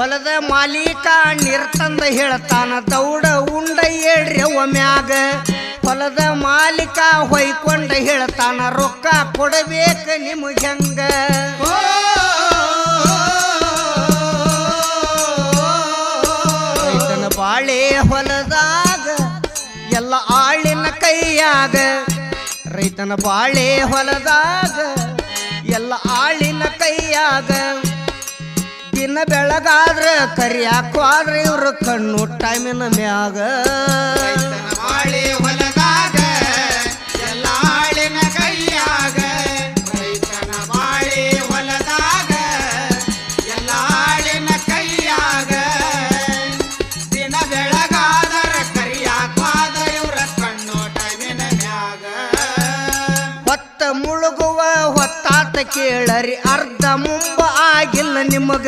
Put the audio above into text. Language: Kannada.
ಹೊಲದ ಮಾಲೀಕ ನಿರ್ತಂದ ಹೇಳ್ತಾನ, ದೌಡ ಉಂಡ ಏಳ್ರಿ ಮ್ಯಾಗ. ಹೊಲದ ಮಾಲೀಕ ಹೊಯ್ಕೊಂಡ ಹೇಳ್ತಾನ, ರೊಕ್ಕ ಕೊಡಬೇಕು ನಿಮಗೆ ಹೆಂಗ? ರೈತನ ಬಾಳೆ ಹೊಲದಾಗ, ಎಲ್ಲ ಆಳಿನ ಕೈಯಾಗ. ರೈತನ ಬಾಳೆ ಹೊಲದಾಗ, ಎಲ್ಲ ಆಳಿನ ಕೈಯಾಗ. ದಿನ ಬೆಳಗಾದ್ರ ಕರಿಯಾಕ್ವಾದ್ರ ಇವ್ರ ಕಣ್ಣು ಟೈಮಿನ ಮ್ಯಾಗ. ರೈತನ ಬಾಳೆ ಹೊಲದಾಗ ಕೈಯಾಗ. ರೈತನ ಹೊಲದಾಗ ಎಲ್ಲ ಕೈಯಾಗ. ದಿನ ಬೆಳಗಾದರ ಕರಿಯಾಕ್ವಾದ ಇವ್ರ ಕಣ್ಣು ಟೈಮಿನ ಮ್ಯಾಗ. ಹೊತ್ತ ಮುಳುಗುವ ಹೊತ್ತಾತ ಕೇಳರಿ ಅರ್ಧ ಮುಂಬ ಆಗಿಲ್ಲ. ನಿಮಗ